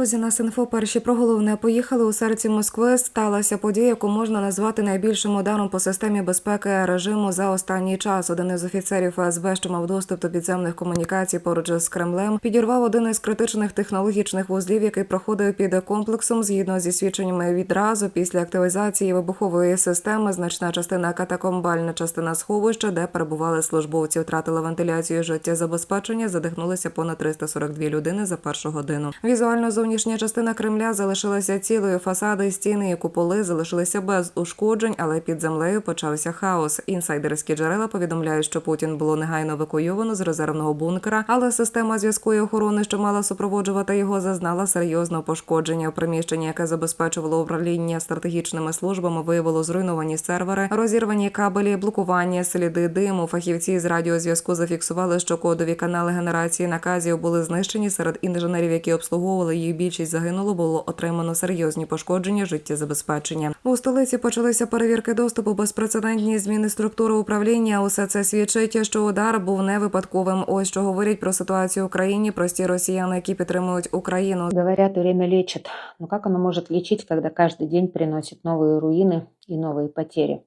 Друзі, на Синфо перші про головне поїхали у серці Москви. Сталася подія, яку можна назвати найбільшим ударом по системі безпеки режиму за останній час. Один із офіцерів ФСБ, що мав доступ до підземних комунікацій поруч з Кремлем, підірвав один із критичних технологічних вузлів, який проходив під комплексом. Згідно зі свідченнями відразу після активізації вибухової системи, значна частина катакомбальна частина сховища, де перебували службовці, втратила вентиляцію життєзабезпечення. Задихнулися понад 342 людини за першу годину. Візуально зовнішня частина Кремля залишилася цілою. Фасади, стіни і куполи залишилися без ушкоджень, але під землею почався хаос. Інсайдерські джерела повідомляють, що Путін було негайно евакуйовано з резервного бункера, але система зв'язку і охорони, що мала супроводжувати його, зазнала серйозного пошкодження. Приміщення, яке забезпечувало управління стратегічними службами, виявило зруйновані сервери, розірвані кабелі, блокування, сліди диму. Фахівці з радіозв'язку зафіксували, що кодові канали генерації наказів були знищені серед інженерів, які обслуговували їх Більшість загинуло, було отримано серйозні пошкодження життєзабезпечення. У столиці почалися перевірки доступу, безпрецедентні зміни структури управління. Усе це свідчить, що удар був не випадковим. Ось що говорять про ситуацію в Україні прості росіяни, які підтримують Україну. Говорят, время лечит. Но как оно может лечить, когда каждый день приносит новые руины и новые потери?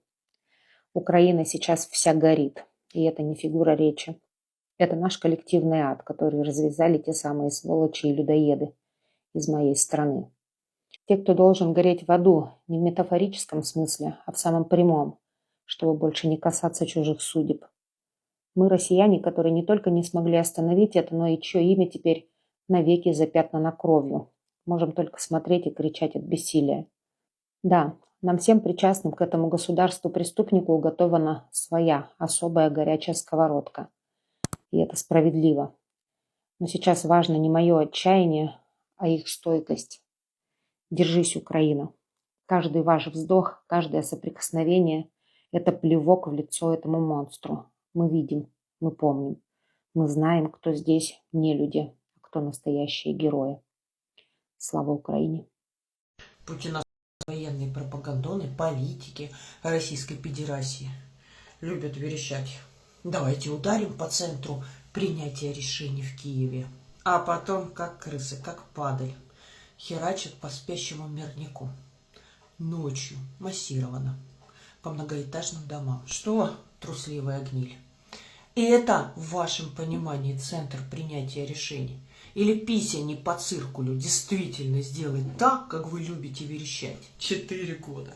Украина сейчас вся горит. И это не фигура речи. Это наш коллективный ад, который развязали те самые сволочи и людоеды Из моей страны. Те, кто должен гореть в аду не в метафорическом смысле, а в самом прямом, чтобы больше не касаться чужих судеб. Мы, россияне, которые не только не смогли остановить это, но и чье имя теперь навеки запятнано кровью. Можем только смотреть и кричать от бессилия. Да, нам всем причастным к этому государству-преступнику уготована своя особая горячая сковородка. И это справедливо. Но сейчас важно не мое отчаяние, а их стойкость. Держись, Украина. Каждый ваш вздох, каждое соприкосновение – это плевок в лицо этому монстру. Мы видим, мы помним. Мы знаем, кто здесь не люди, а кто настоящие герои. Слава Украине! Путина военные пропагандоны, политики Российской Федерации любят верещать. Давайте ударим по центру принятия решений в Киеве. А потом, как крысы, как падаль, херачат по спящему мирнику. Ночью, массированно, по многоэтажным домам. Что, трусливая гниль? И это, в вашем понимании, центр принятия решений? Или писани по циркулю действительно сделать так, как вы любите верещать? Четыре года.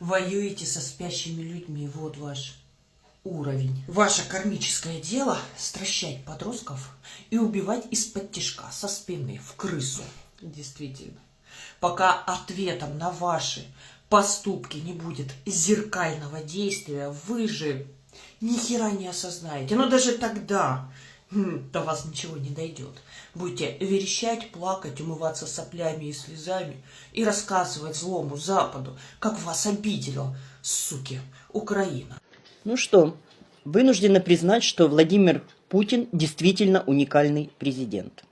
Воюете со спящими людьми, вот ваш уровень. Ваше кармическое дело – стращать подростков и убивать из-под тишка, со спины, в крысу. Действительно. Пока ответом на ваши поступки не будет зеркального действия, вы же ни хера не осознаете. Но даже тогда м, до вас ничего не дойдет. Будете верещать, плакать, умываться соплями и слезами и рассказывать злому Западу, как вас обидела, суки, Украина. Ну что, вынуждены признать, что Владимир Путин действительно уникальный президент.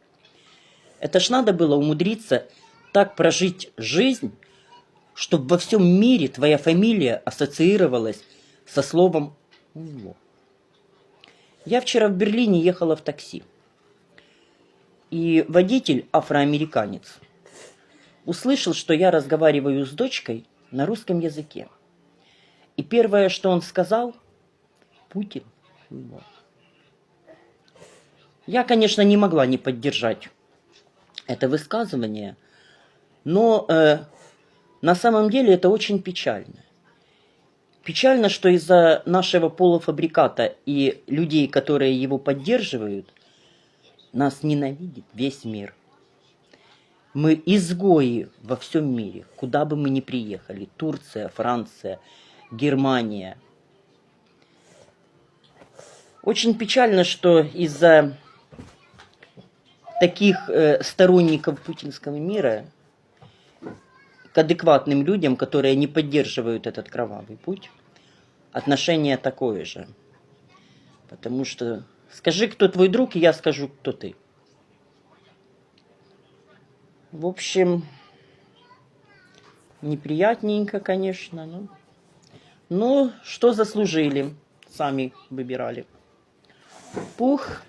Это ж надо было умудриться так прожить жизнь, чтобы во всем мире твоя фамилия ассоциировалась со словом «зло». Я вчера в Берлине ехала в такси. И водитель, афроамериканец, услышал, что я разговариваю с дочкой на русском языке. И первое, что он сказал, Путин. зло». Я, конечно, не могла не поддержать это высказывание, но э, на самом деле это очень печально. Печально, что из-за нашего полуфабриката и людей, которые его поддерживают, нас ненавидит весь мир. Мы изгои во всем мире, куда бы мы ни приехали. Турция, Франция, Германия. Очень печально, что из-за таких э, сторонников путинского мира к адекватным людям, которые не поддерживают этот кровавый путь, отношение такое же. Потому что скажи, кто твой друг, и я скажу, кто ты. В общем, неприятненько, конечно, но, но что заслужили, сами выбирали. Пух,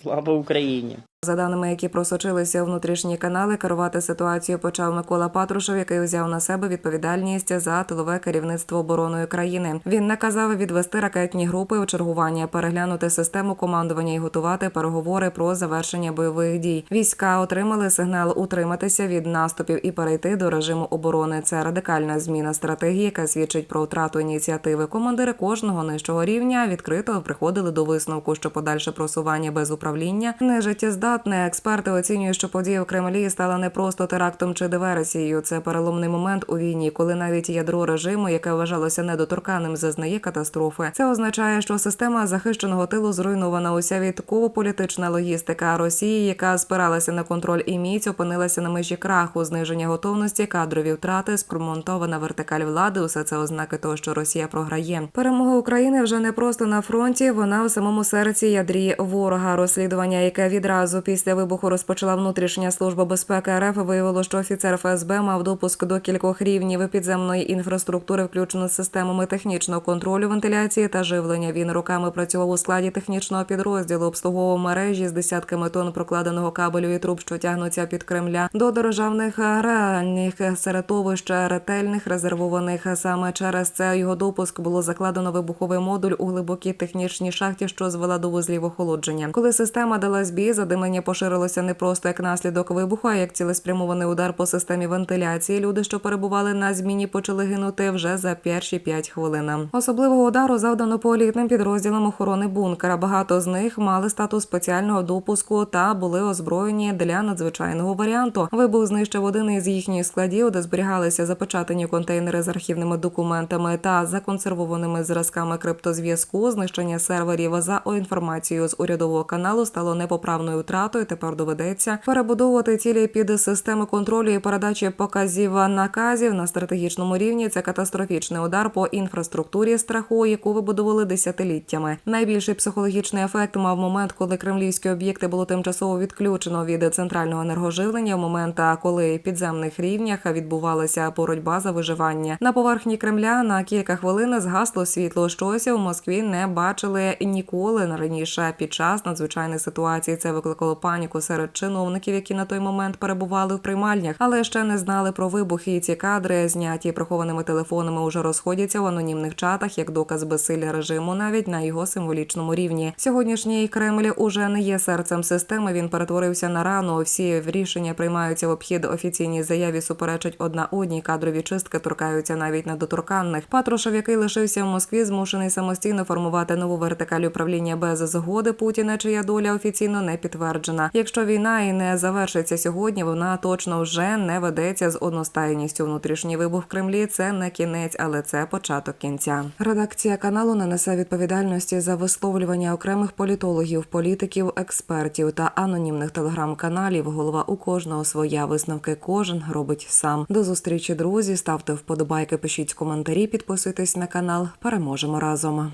слава Украине. За даними, які просочилися у внутрішні канали, керувати ситуацією почав Микола Патрушев, який взяв на себе відповідальність за тилове керівництво обороною країни. Він наказав відвести ракетні групи у чергування, переглянути систему командування і готувати переговори про завершення бойових дій. Війська отримали сигнал утриматися від наступів і перейти до режиму оборони. Це радикальна зміна стратегії, яка свідчить про втрату ініціативи. Командири кожного нижчого рівня відкрито приходили до висновку, що подальше просування без управління не життєздатне. Експерти оцінюють, що подія в Кремлі стала не просто терактом чи диверсією. Це переломний момент у війні, коли навіть ядро режиму, яке вважалося недоторканим, зазнає катастрофи. Це означає, що система захищеного тилу зруйнована. Уся військово-політична логістика Росії, яка спиралася на контроль і міць, опинилася на межі краху, зниження готовності, кадрові втрати, спромонтована вертикаль влади. Усе це ознаки того, що Росія програє. Перемога України вже не просто на фронті, вона у самому серці ядрі ворога. Розслідування, яке відразу після вибуху розпочала внутрішня служба безпеки РФ, виявило, що офіцер ФСБ мав допуск до кількох рівнів підземної інфраструктури, включено з системами технічного контролю, вентиляції та живлення. Він роками працював у складі технічного підрозділу, обслуговував мережі з десятками тонн прокладеного кабелю і труб, що тягнуться під Кремля до державних реальних середовищ ретельних резервованих. Саме через це його допуск було закладено вибуховий модуль у глибокій технічній шахті, що звела до вузлів охолодження. Коли система дала збій, задимлення поширилося не просто як наслідок вибуху, а як цілеспрямований удар по системі вентиляції. Люди, що перебували на зміні, почали гинути вже за перші п'ять хвилин. Особливого удару завдано по елітним підрозділам охорони бункера. Багато з них мали статус спеціального допуску та були озброєні для надзвичайного варіанту. Вибух знищив один із їхніх складів, де зберігалися запечатані контейнери з архівними документами та законсервованими зразками криптозв'язку. Знищення серверів за інформацією з урядового каналу стало непоправною втратою. Тепер доведеться перебудовувати цілі під системи контролю і передачі показів наказів на стратегічному рівні. Це катастрофічний удар по інфраструктурі страху, яку вибудували десятиліттями. Найбільший психологічний ефект мав момент, коли кремлівські об'єкти було тимчасово відключено від центрального енергоживлення. В момент, коли підземних рівнях відбувалася боротьба за виживання на поверхні Кремля на кілька хвилин згасло світло. Щось у Москві не бачили ніколи раніше. Під час надзвичайної ситуації це викликало паніку серед чиновників, які на той момент перебували в приймальнях, але ще не знали про вибухи. І ці кадри зняті прихованими телефонами уже розходяться в анонімних чатах як доказ безсилля режиму, навіть на його символічному рівні. Сьогоднішній Кремль уже не є серцем системи. Він перетворився на рану. Всі рішення приймаються в обхід офіційній заяві. Суперечать одна одній. Кадрові чистки торкаються навіть недоторканних. Патрушев, який лишився в Москві, змушений самостійно формувати нову вертикаль управління без згоди Путіна, чия доля офіційно не підтверджена. Якщо війна і не завершиться сьогодні, вона точно вже не ведеться з одностайністю. Внутрішній вибух в Кремлі це не кінець, але це початок кінця. Редакція каналу не несе відповідальності за висловлювання окремих політологів, політиків, експертів та анонімних телеграм-каналів. Голова у кожного своя висновки. Кожен робить сам. До зустрічі, друзі. Ставте вподобайки, пишіть коментарі, підписуйтесь на канал. Переможемо разом.